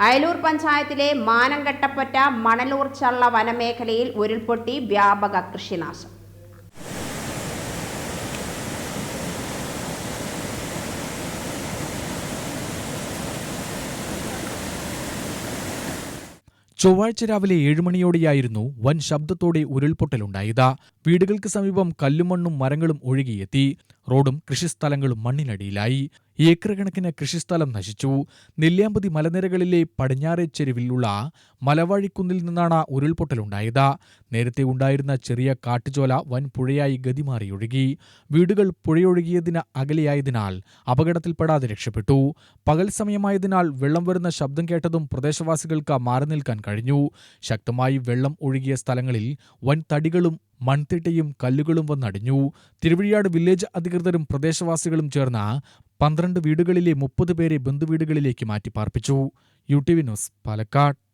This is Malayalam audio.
അയലൂർ പഞ്ചായത്തിലെ മാനംകെട്ടപ്പറ്റ മണലൂർ ചള്ള വനമേഖലയിൽ ഉരുൾപൊട്ടി വ്യാപക കൃഷിനാശം. ചൊവ്വാഴ്ച രാവിലെ ഏഴുമണിയോടെയായിരുന്നു വൻ ശബ്ദത്തോടെ ഉരുൾപൊട്ടലുണ്ടായത്. വീടുകൾക്ക് സമീപം കല്ലുമണ്ണും മരങ്ങളും ഒഴുകിയെത്തി. റോഡും കൃഷിസ്ഥലങ്ങളും മണ്ണിനടിയിലായി. ഏക്കർ കണക്കിന് കൃഷിസ്ഥലം നശിച്ചു. നെല്ലിയാമ്പതി മലനിരകളിലെ പടിഞ്ഞാറേ ചെരുവിലുള്ള മലവാഴിക്കുന്നിൽ നിന്നാണ് ഉരുൾപൊട്ടലുണ്ടായത്. നേരത്തെ ഉണ്ടായിരുന്ന ചെറിയ കാട്ടുചോല വൻ പുഴയായി ഗതിമാറി ഒഴുകി വീടുകൾ പുഴയൊഴുകിയതിന് അകലെയായതിനാൽ അപകടത്തിൽപ്പെടാതെ രക്ഷപ്പെട്ടു. പകൽ സമയമായതിനാൽ വെള്ളം വരുന്ന ശബ്ദം കേട്ടതും പ്രദേശവാസികൾക്ക് മാറി നിൽക്കാൻ കഴിഞ്ഞു. ശക്തമായി വെള്ളം ഒഴുകിയ സ്ഥലങ്ങളിൽ വൻ തടികളും മൺതിട്ടയും കല്ലുകളും വന്നടിഞ്ഞു. തിരുവഴിയാട് വില്ലേജ് അധികൃതരും പ്രദേശവാസികളും ചേർന്ന പന്ത്രണ്ട് വീടുകളിലെ മുപ്പത് പേരെ ബന്ധുവീടുകളിലേക്ക് മാറ്റിപ്പാർപ്പിച്ചു. U T V news Palakkad.